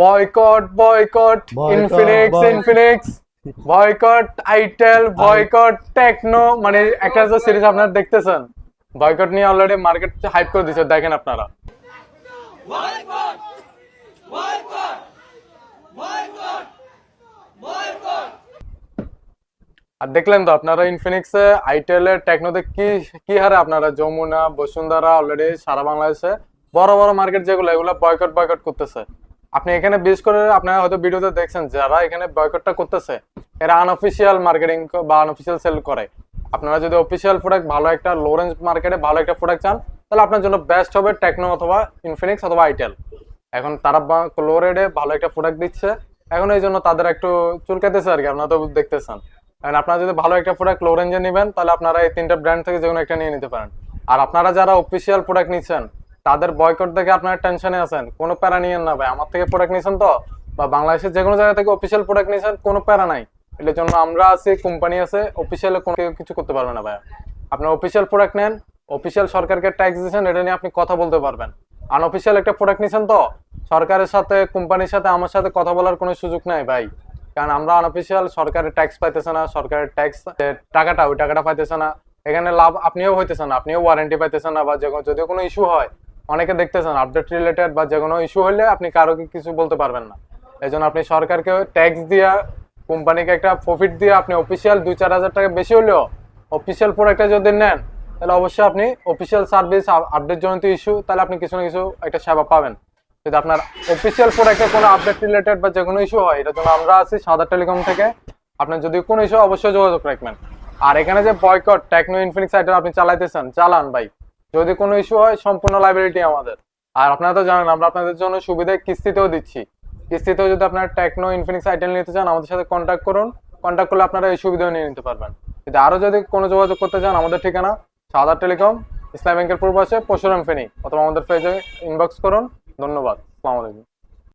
Boycott boycott Infinix. Infinix boycott itel boycott Tecno মানে একটা যে সিরিজ আপনারা দেখতেছেন বয়কট নিয়ে অলরেডি মার্কেট হাইপ করে দিচ্ছে দেখেন আপনারা। আর দেখলেন তো আপনারা ইনফিনিক্সে আইটেলের টেকনোতে কি কি হারে আপনারা যমুনা বসুন্ধরা অলরেডি সারা বাংলাদেশে বড় বড় মার্কেট যেগুলো এগুলো বয়কট বয়কট করতেছে। আপনি এখানে বিশেষ করে আপনারা হয়তো ভিডিওতে দেখছেন, যারা এখানে বয়কটটা করতেছে, এরা আনঅফিসিয়াল মার্কেটিং বা আনঅফিসিয়াল সেল করে। আপনারা যদি অফিসিয়াল প্রোডাক্ট ভালো একটা লো রেঞ্জ মার্কেটে ভালো একটা প্রোডাক্ট চান, তাহলে আপনার জন্য বেস্ট হবে টেকনো অথবা ইনফিনিক্স অথবা আইটেল এখন তারা লো রেটে ভালো একটা প্রোডাক্ট দিচ্ছে, এখন এই জন্য তাদের একটু চুলকাতেছে আর কি, আপনারা তো দেখতেছেন। এখন আপনারা যদি ভালো একটা প্রোডাক্ট লো রেঞ্জে নেবেন, তাহলে আপনারা এই তিনটা ব্র্যান্ড থেকে যে কোনো একটা নিয়ে নিতে পারেন। আর আপনারা যারা অফিসিয়াল প্রোডাক্ট নিচ্ছেন তাদের বয়কট থেকে আপনারা টেনশনে আছেন। কোনো প্যারা নিয়েন না ভাই। আমার থেকে প্রোডাক্ট নিছেন তো? বা বাংলাদেশের যে কোনো জায়গা থেকে অফিসিয়াল প্রোডাক্ট নিছেন, কোনো প্যারা নাই। এটার জন্য আমরা আছি কোম্পানি আছে অফিসিয়াল কোনো কিছু করতে পারবে না ভাই আপনার অফিসিয়াল প্রোডাক্ট নেন অফিসিয়াল সরকারকে ট্যাক্স দিচ্ছেন এটা নিয়ে আপনি কথা বলতে পারবেন। আনঅফিসিয়াল একটা প্রোডাক্ট নিছেন তো? সরকারের সাথে কোম্পানির সাথে, আমার সাথে কথা বলার কোনো সুযোগ নাই ভাই। কারণ আমরা আনঅফিসিয়াল সরকারের ট্যাক্স পাইতেছে না, সরকারের ট্যাক্স টাকাটা, ওই টাকাটা পাইতেছে না। এখানে লাভ আপনিও হইতেছেন আপনিও ওয়ারেন্টি পাইতেছেন না বা যে কোনো- যদি কোনো ইস্যু হয় অনেকে দেখতেছেন আপডেট রিলেটেড বা যে কোনো ইস্যু হলে আপনি কারও কিছু বলতে পারবেন না। এই জন্য আপনি সরকারকে ট্যাক্স দিয়া কোম্পানিকে একটা প্রফিট দিয়ে আপনি অফিসিয়াল দুই চার হাজার টাকা বেশি হলেও অফিসিয়াল প্রোডাক্টটা যদি নেন, তাহলে অবশ্যই আপনি অফিসিয়াল সার্ভিস আপডেট জনিত ইস্যু তাহলে আপনি কিছু না কিছু একটা সেবা পাবেন। যদি আপনার অফিসিয়াল প্রোডাক্টে কোনো আপডেট রিলেটেড বা যে কোনো ইস্যু হয়, এটার জন্য আমরা আছি সাদা টেলিকম থেকে। আপনার যদি কোনো ইস্যু অবশ্যই যোগাযোগ রাখবেন। আর এখানে যে বয়কট টেকনো ইনফিনিক্স আইটেম আপনি চালাইতেছেন, চালান ভাই। যদি কোনো ইস্যু হয়, সম্পূর্ণ লাইব্রেরিটি আমাদের। আর আপনারা তো জানেন, আমরা আপনাদের জন্য সুবিধায় কিস্তিতেও দিচ্ছি। কিস্তিতেও যদি আপনারা টেকনো ইনফিনিক্স আইটেল নিতে চান, আমাদের সাথে কন্ট্যাক্ট করুন। কন্ট্যাক্ট করলে আপনারা এই সুবিধাও নিয়ে নিতে পারবেন। যদি আরও যদি কোনো যোগাযোগ করতে চান, আমাদের ঠিকানা সাদা টেলিকম, ইসলাম ব্যাংকের পূর্ব আছে পরশুরাম ফেনি, অথবা আমাদের পেজে ইনবক্স করুন। ধন্যবাদ। আলাইকুম।